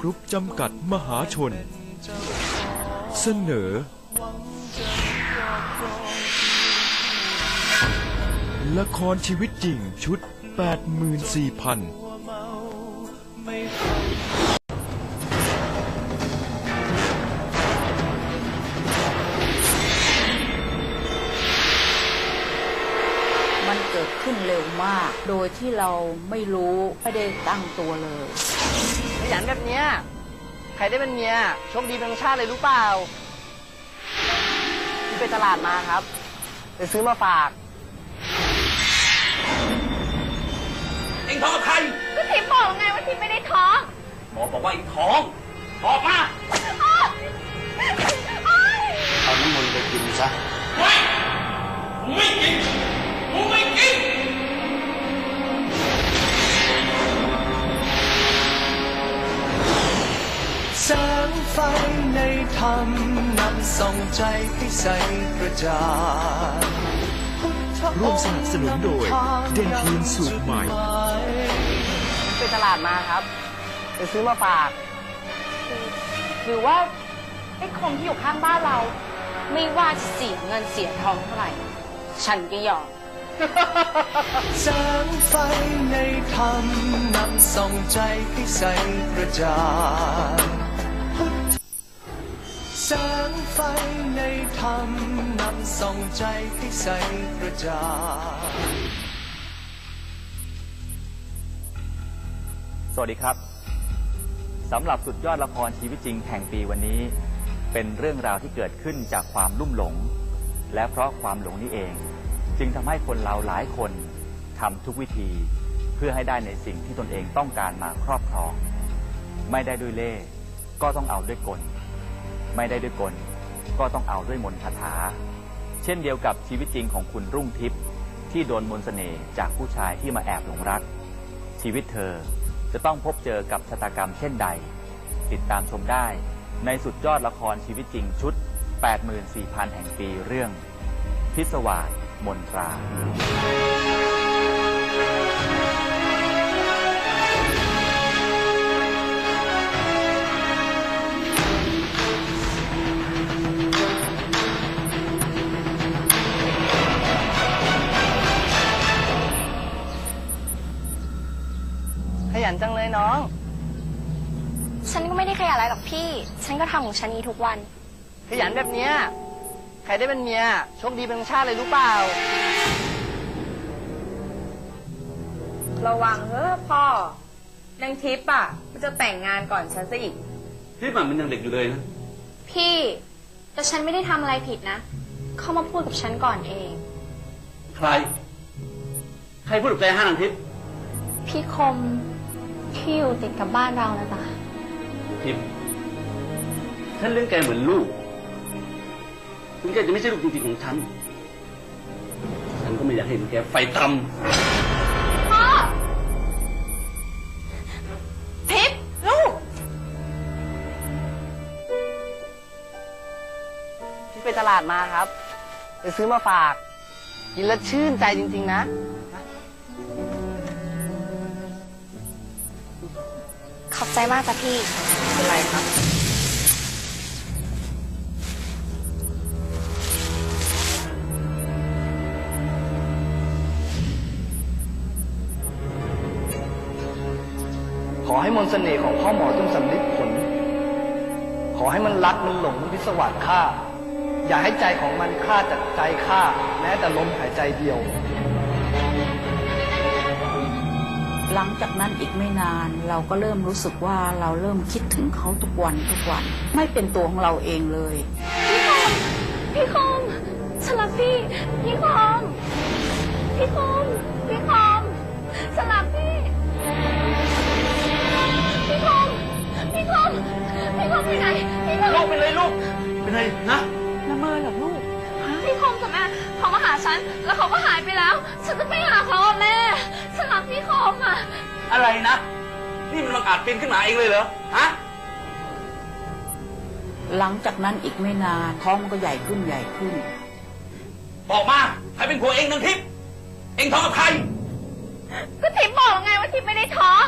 กรุ๊ปจำกัดมหาชน เสนอ ละครชีวิตจริงชุด 84,000 มันเกิดขึ้นเร็วมาก โดยที่เราไม่รู้ ไม่ได้ตั้งตัวเลย ยันแบบเนี้ย ใครได้เป็นเมียโชคดีทั้งชาติเลยรู้เปล่าที่ไปตลาดมาครับไปซื้อมาฝาก เอ็งท้องกับใครก็ทิพย์บอกไงว่าทิพย์ไม่ได้ท้องหมอบอกว่าเอ็งท้องบอกมาเอาน้ำมนต์ไปกินซะไม่กูไม่กินกูไม่กิน แสงไฟในธรรมนำส่องใจให้ใสกระจ่างร่วมสนับสนุนโดย เดนทีนสูตรใหม่ที่ไปตลาดมาครับไปซื้อมาฝาก หรือว่าไอ้คนที่อยู่ข้างบ้านเรา ไม่ว่าจะเสียเงินเสียทองเท่าไหร่ ฉันก็ยอมแสงไฟในธรรมนำส่องใจให้ใสกระจ่าง แสงไฟในธรรมนำส่องใจให้ใสกระจ่างสวัสดีครับสำหรับสุดยอดละครชีวิตจริงแห่งปีวันนี้ เป็นเรื่องราวที่เกิดขึ้นจากความลุ่มหลง และเพราะความหลงนี้เอง จึงทำให้คนเราหลายคนทำทุกวิธีเพื่อให้ได้ในสิ่งที่ตนเองต้องการมาครอบครอง ไม่ได้ด้วยเล่ก็ต้องเอาด้วยกล ไม่ได้ด้วยกล ก็ต้องเอาด้วยมนต์คาถา เช่นเดียวกับชีวิตจริงของคุณรุ่งทิพย์ที่โดนมนต์เสน่ห์จากผู้ชายที่มาแอบหลงรัก ชีวิตเธอจะต้องพบเจอกับชะตากรรมเช่นใด ติดตามชมได้ในสุดยอดละครชีวิตจริงชุด 84,000 แห่งปีเรื่อง พิศวาสมนตรา ยันจังเลยน้อง ฉันก็ไม่ได้ขยันอะไรหรอกพี่ ฉันก็ทำของฉันนี้ทุกวัน ขยันแบบเนี้ยใครได้เป็นเมียโชคดีทั้งชาติเลยรู้เปล่า ระวังเฮ้อพ่อนางทิพย์อะมันจะแต่งงานก่อนฉันซะอีกที่มันมันยังเด็กอยู่เลยนะ พี่ แต่ฉันไม่ได้ทำอะไรผิดนะ เขามาพูดกับฉันก่อนเอง ใคร ใครพูดกับแกห้านังทิพย์พี่คม ที่อยู่ติดกับบ้านเรานะจ๊ะทิพย์ฉันเลี้ยงแกเหมือนลูกถึงแกจะไม่ใช่ลูกจริงๆของฉัน ฉันก็ไม่อยากเห็นแกไฟต่พ่อทิพย์ลูกที่ไปตลาดมาครับ ไปซื้อมาฝาก กินแล้วชื่นใจจริง ๆ นะ อบใจมากจ้ะพี่ เป็นไรครับ ขอให้มนต์เสน่ห์ของพ่อหมอจงสำลิดผล ขอให้มันรักมันหลงมันพิศวาสข้า อย่าให้ใจของมันฆ่าจากใจข้าแม้แต่ลมหายใจเดียว หลังจากนั้นอีกไม่นานเราก็เริ่มรู้สึกว่าเราเริ่มคิดถึงเขาทุกวันทุกวัน ไม่เป็นตัวของเราเองเลย พี่คมฉันรักพี่ พี่คมพี่คมพี่คมฉันรักพี่ พี่คมพี่คมพี่คมไปไหนพี่คมำลูกเป็นไรลูกเป็นไรนะละเมอเหรอลูกพี่คมกับแม่เขามาหาฉัน แล้วเขาก็หายไปแล้ว ฉันจะไปหาเขาอะแม่ ฉันรักพี่คมอะ อะไรนะ นี่มันบังอาจปีนขึ้นมาเองเลยเหรอ ฮะ หลังจากนั้นอีกไม่นานท้องมันก็ใหญ่ขึ้นใหญ่ขึ้น บอกมา ใครเป็นผัวเองนังทิพย์เองท้องกับใคร ก็ทิพย์บอกไงว่าทิพย์ไม่ได้ท้อง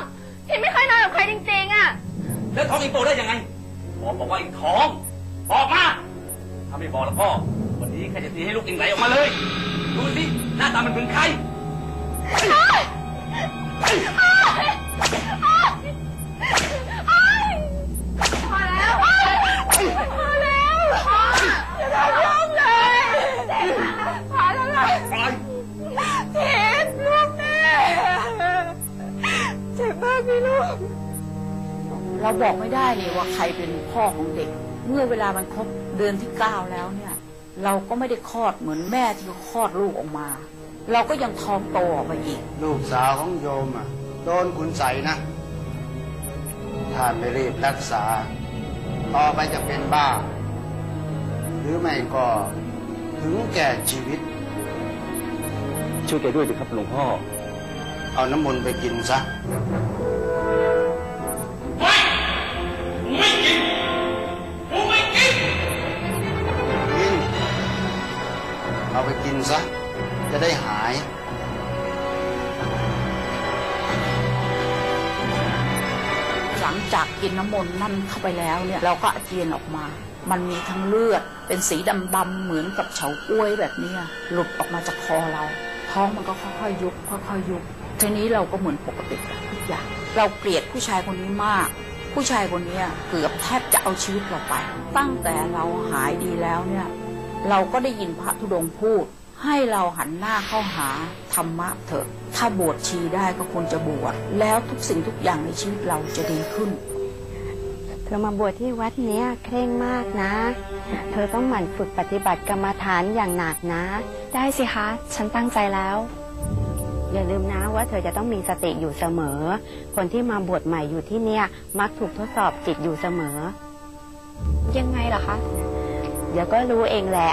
ทิพย์ไม่เคยนอนกับใครจริงๆอะทแล้วท้องเองโตได้ยังไงหมอบอกว่าเองท้อง บอกมา ถ้าไม่บอกแล้วก็วันนี้แค่จะตีให้ลูกเองไหลออกมาเลย ดูสิหน้าตามันเหมือนใครพ เลยพอแล้วล่ะทิพย์ลูกแม่เจ็บมากไหมลูกเราบอกไม่ได้เลยว่าใครเป็นพ่อของเด็ก เมื่อเวลามันครบเดือนที่เก้าแล้วเนี่ย เราก็ไม่ได้คลอดเหมือนแม่ที่คลอดลูกออกมา เราก็ยังท้องโตออกมาอีก ลูกสาวของโยมอะโดนคุณใส่นะ ถ้าไม่รีบรักษา ต่อไปจะเป็นบ้า หรือไม่ก็ถึงแก่ชีวิต ช่วยแกด้วยสิครับหลวงพ่อ เอาน้ำมนต์ไปกินซะ กินน้ำมนต์นั่นเข้าไปแล้วเนี่ยเราก็อาเจียนออกมา มันมีทั้งเลือด เป็นสีดำๆเหมือนกับเฉาก้วยแบบเนี้หลุดออกมาจากคอเรา ท้องมันก็ค่อยๆยุบค่อยๆยุบทีนี้เราก็เหมือนปกติทุกอย่างเราเกลียดผู้ชายคนนี้มาก ผู้ชายคนนี้เกือบแทบจะเอาชีวิตเราไป ตั้งแต่เราหายดีแล้วเนี่ยเราก็ได้ยินพระธุดงค์พูด ให้เราหันหน้าเข้าหาธรรมะเถอะ ถ้าบวชชีได้ก็ควรจะบวชแล้วทุกสิ่งทุกอย่างในชีวิตเราจะดีขึ้น เธอมาบวชที่วัดเนี้ยเคร่งมากนะ เธอต้องหมั่นฝึกปฏิบัติกรรมฐานอย่างหนักนะ ได้สิคะ ฉันตั้งใจแล้ว อย่าลืมนะว่าเธอจะต้องมีสติอยู่เสมอ คนที่มาบวชใหม่อยู่ที่เนี่ย มักถูกทดสอบจิตอยู่เสมอ ยังไงเหรอคะ เดี๋ยวก็รู้เองแหละ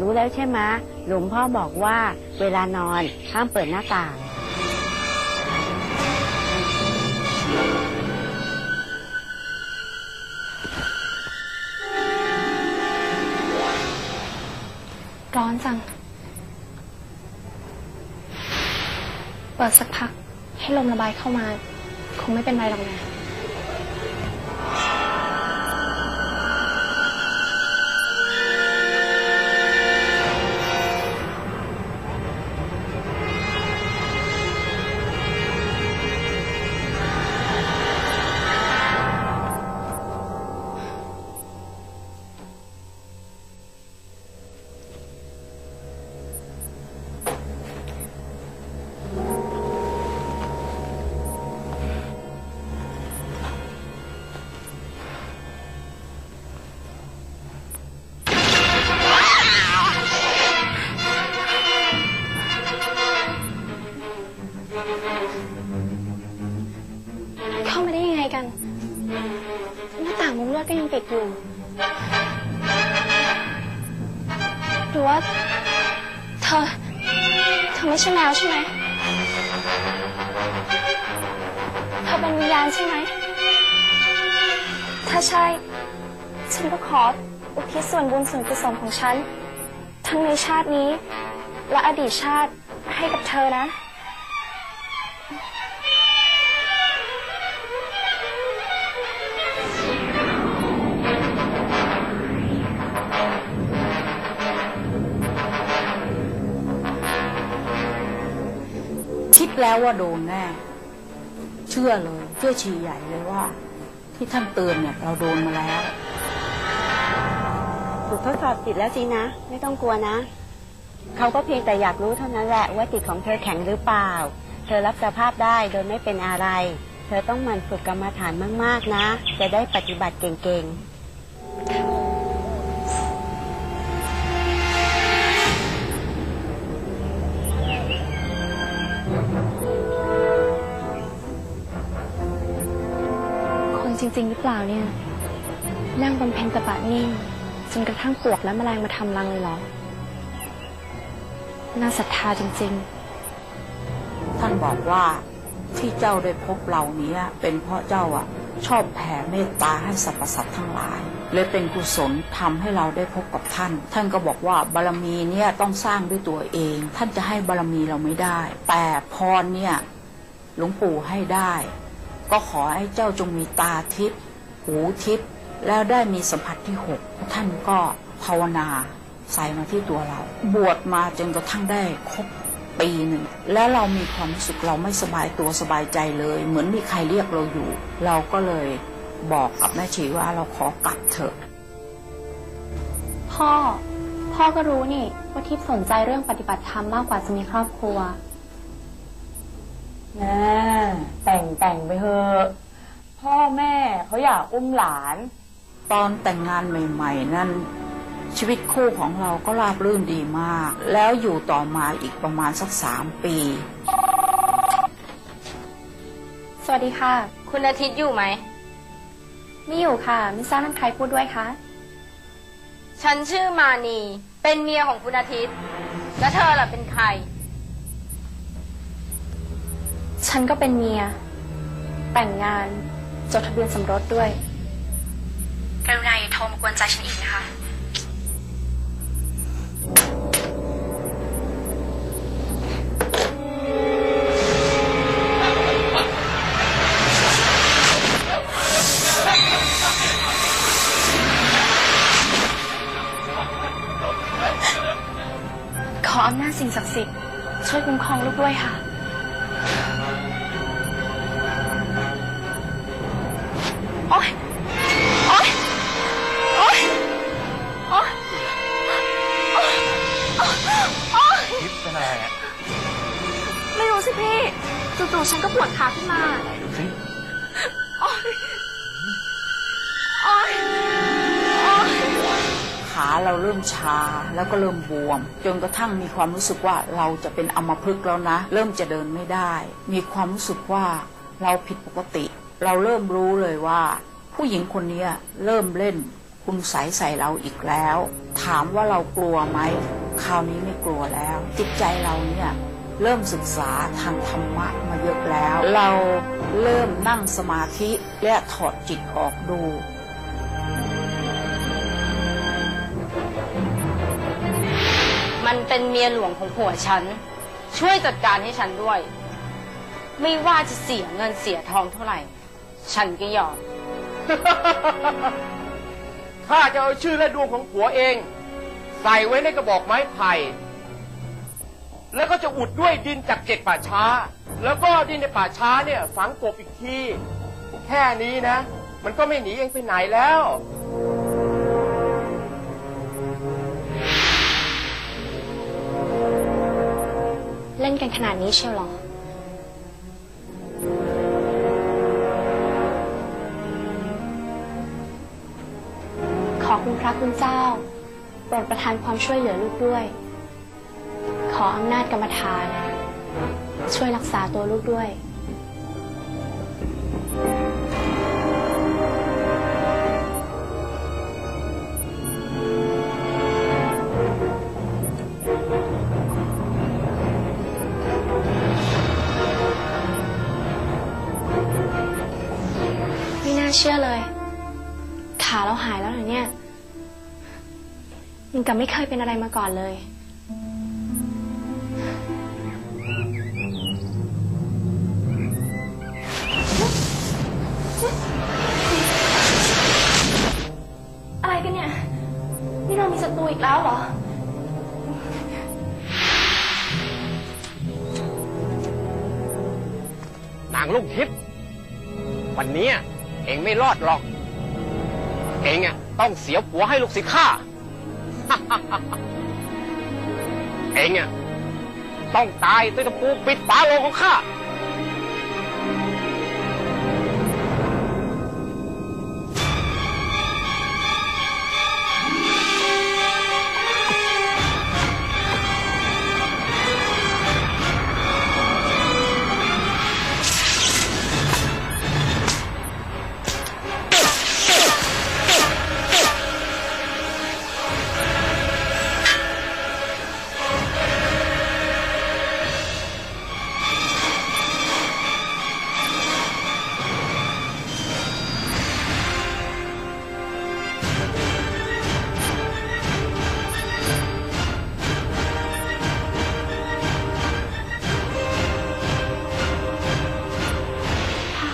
รู้แล้วใช่ไหมะหลวงพ่อบอกว่าเวลานอนห้ามเปิดหน้าต่าง ร้อนจัง เปิดสักพัก ให้ลมระบายเข้ามา คงไม่เป็นไรหรอกนะ ธอ เธอไม่ใช่แมวใช่ไหม เธอเป็นวิญญาณใช่ไหม ถ้าใช่ ฉันก็ขออุทิศส่วนบุญส่วนกุศลของฉัน ทั้งในชาตินี้ และอดีตชาติให้กับเธอนะ แล้วว่าโดนแน่ เชื่อเลยเชื่อชีใหญ่เลยว่า ที่ท่านเตือนเนี่ยเราโดนมาแล้วถูกทดสอบจิตแล้วสินะ ไม่ต้องกลัวนะ เขาก็เพียงแต่อยากรู้เท่านั้นแหละว่าจิตของเธอแข็งหรือเปล่า เธอรับสภาพได้โดยไม่เป็นอะไร เธอต้องหมั่นฝึกกรรมฐานมาก ๆ นะ จะได้ปฏิบัติเก่ง ๆ จริง ๆ หรือเปล่าเนี่ย นั่งบำเพ็ญตบะนิ่งจนกระทั่งปวกและแมลงมาทำรังเลยเหรอ น่าศรัทธาจริง ท่านบอกว่าที่เจ้าได้พบเราเนี้ยเป็นเพราะเจ้าอะ ชอบแผ่เมตตาให้สรรพสัตว์ทั้งหลายเลยเป็นกุศลทำให้เราได้พบกับท่าน ท่านก็บอกว่าบารมีเนี่ยต้องสร้างด้วยตัวเอง ท่านจะให้บารมีเราไม่ได้ แต่พรเนี่ยหลวงปู่ให้ได้ ก็ขอให้เจ้าจงมีตาทิพย์หูทิพย์แล้วได้มีสัมผัสที่หกท่านก็ภาวนาใส่มาที่ตัวเรา บวชมาจนกระทั่งได้ครบปีหนึ่ง แล้วเรามีความรู้สึกเราไม่สบายตัวสบายใจเลย เหมือนมีใครเรียกเราอยู่ เราก็เลยบอกกับแม่ชีว่าเราขอกลับเถอะ พ่อ พ่อก็รู้นี่ว่าทิพย์สนใจเรื่องปฏิบัติธรรมมากกว่าจะมีครอบครัว แม่แต่งแต่งไปเถอะพ่อแม่เขาอยากอุ้มหลาน ตอนแต่งงานใหม่ ๆ นั้นชีวิตคู่ของเราก็ราบรื่นดีมาก แล้วอยู่ต่อมาอีกประมาณสักสามปี สวัสดีค่ะ คุณอาทิตย์อยู่ไหม ไม่อยู่ค่ะไม่ทราบนั่นใครพูดด้วยคะ ฉันชื่อมานี เป็นเมียของคุณอาทิตย์ แล้วเธอล่ะเป็นใคร ฉันก็เป็นเมีย แต่งงาน จดทะเบียนสมรสด้วย กรุณาอย่าโทรมากวนใจฉันอีกนะคะ ขออำนาจสิ่งศักดิ์สิทธิ์ช่วยคุ้มครองลูกด้วยค่ะ จู่ๆฉันก็ปวดขาขึ้นมาดูสิโอ๊ยโอ๊ยโอ๊ยขาเราเริ่มชาแล้วก็เริ่มบวม จนกระทั่งมีความรู้สึกว่าเราจะเป็นอัมพฤกษ์แล้วนะ เริ่มจะเดินไม่ได้ มีความรู้สึกว่าเราผิดปกติ เราเริ่มรู้เลยว่า ผู้หญิงคนนี้เริ่มเล่นคุณใสยใส่เราอีกแล้ว ถามว่าเรากลัวไหมคราวนี้ไม่กลัวแล้ว จิตใจเราเนี่ย เริ่มศึกษาทางธรรมะมาเยอะแล้ว เราเริ่มนั่งสมาธิและถอดจิตออกดูมันเป็นเมียหลวงของผัวฉัน ช่วยจัดการให้ฉันด้วย ไม่ว่าจะเสียเงินเสียทองเท่าไหร่ ฉันก็ยอม ข้าจะเอาชื่อและดวงของผัวเอง ใส่ไว้ในกระบอกไม้ไผ่ แล้วก็จะอุดด้วยดินจากเจ็ดป่าช้า แล้วก็ดินในป่าช้าเนี่ยฝังกบอีกที แค่นี้นะ มันก็ไม่หนีเองไปไหนแล้ว เล่นกันขนาดนี้เชียวเหรอ ขอคุณพระคุณเจ้า โปรดประทานความช่วยเหลือลูกด้วย ออำนาจกรรมฐาน ช่วยรักษาตัวลูกด้วย ไม่น่าเชื่อเลย ขาเราหายแล้วเหรอเนี่ยยังกับไม่เคยเป็นอะไรมาก่อนเลย อะไรกันเนี่ย นี่เรามีศัตรูอีกแล้วเหรอ นางลูกทิพย์วันนี้เองไม่รอดหรอก เองอะต้องเสียผัวให้ลูกศิษย์ข้า เองอะต้องตายด้วยตะปูปิดฝาโลงของข้า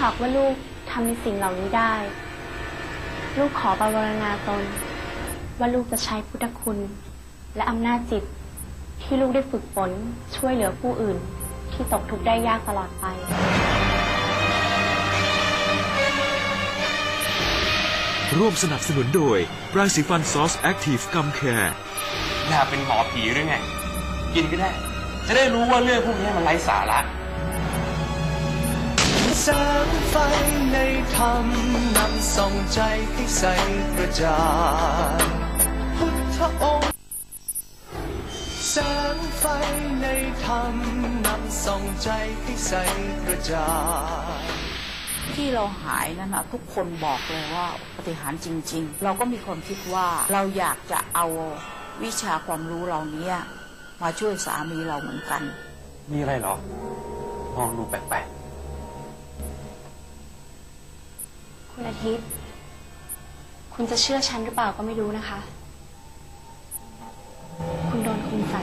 าหากว่าลูกทำในสิ่งเหล่านี้ได้ ลูกขอประวรณาตน ว่าลูกจะใช้พุทธคุณ และอำนาจจิต ที่ลูกได้ฝึกฝนช่วยเหลือผู้อื่น ที่ตกทุกข์ได้ยากตลอดไปร่วมสนับสนุนโดยแปรงสีฟันซอสแอคทีฟกัมแคร์อยากเป็นหมอผีหรือไง กินก็ได้ จะได้รู้ว่าเรื่องพวกนี้มันไร้สาระ แสงไฟในธรรมนำส่องใจให้ใสกระจ่างพุทธองค์แสงไฟในธรรมนำส่องใจให้ใสกระจ่างที่เราหายนั่นนะทุกคนบอกเลยว่าปฏิหารจริง ๆ เราก็มีความคิดว่าเราอยากจะเอาวิชาความรู้เหล่านี้มาช่วยสามีเราเหมือนกัน มีอะไรเหรอ มองดูแปลก คุณอาทิตย์ คุณจะเชื่อฉันหรือเปล่าก็ไม่รู้นะคะ คุณโดนคุณใส่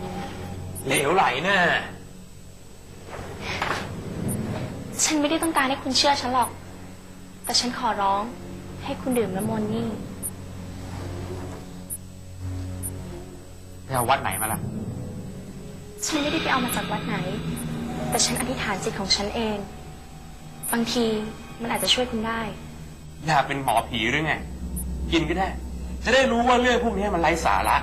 ๆเหลวไหลแน่ฉันไม่ได้ต้องการให้คุณเชื่อฉันหรอก แต่ฉันขอร้อง ให้คุณดื่มน้ำมนต์นี่ ไปเอาวัดไหนมาล่ะ ฉันไม่ได้ไปเอามาจากวัดไหน แต่ฉันอธิษฐานจิตของฉันเอง บางที มันอาจจะช่วยคุณได้ อยากเป็นหมอผีหรือไง กินก็ได้ จะได้รู้ว่าเรื่องพวกนี้มันไร้สาระ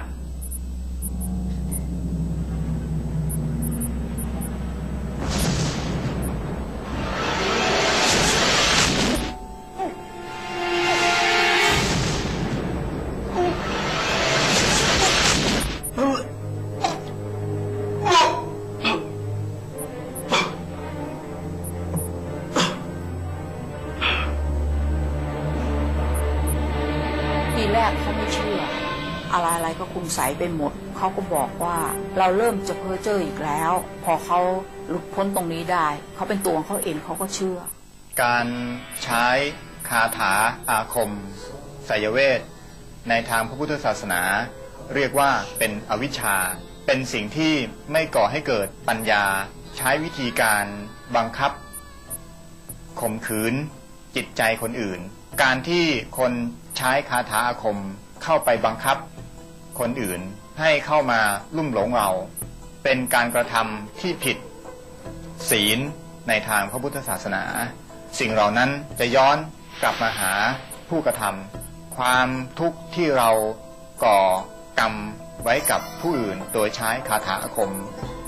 สยไปหมด เขาก็บอกว่าเราเริ่มจะเพ้อเจ้ออีกแล้ว พอเขาหลุดพ้นตรงนี้ได้ เขาเป็นตัวของเขาเองเขาก็เชื่อ การใช้คาถาอาคมไสยเวทในทางพระพุทธศาสนา เรียกว่าเป็นอวิชชา เป็นสิ่งที่ไม่ก่อให้เกิดปัญญา ใช้วิธีการบังคับข่มขืนจิตใจคนอื่น การที่คนใช้คาถาอาคมเข้าไปบังคับ คนอื่นให้เข้ามาลุ่มหลงเรา เป็นการกระทำที่ผิดศีลในทางพระพุทธศาสนา สิ่งเหล่านั้นจะย้อนกลับมาหาผู้กระทำความทุกข์ที่เราก่อกรรมไว้กับผู้อื่น โดยใช้คาถาอาคม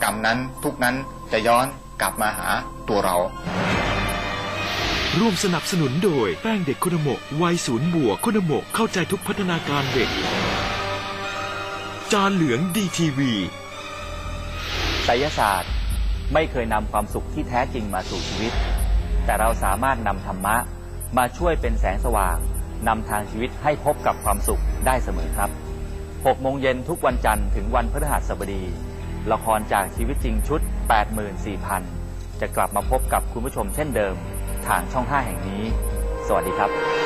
กรรมนั้นทุกนั้นจะย้อนกลับมาหาตัวเรา ร่วมสนับสนุนโดยแป้งเด็กคโนโมะวัยศูนย์บวกคโนโมะเข้าใจทุกพัฒนาการเด็ก จานเหลืองดีทีวีไสยศาสตร์ไม่เคยนำความสุขที่แท้จริงมาสู่ชีวิต แต่เราสามารถนำธรรมะมาช่วยเป็นแสงสว่างนำทางชีวิตให้พบกับความสุขได้เสมอครับ 6 โมงเย็นทุกวันจันทร์ถึงวันพฤหัสบดี ละครจากชีวิตจริงชุด 84,000 จะกลับมาพบกับคุณผู้ชมเช่นเดิม ทางช่อง 5 แห่งนี้ สวัสดีครับ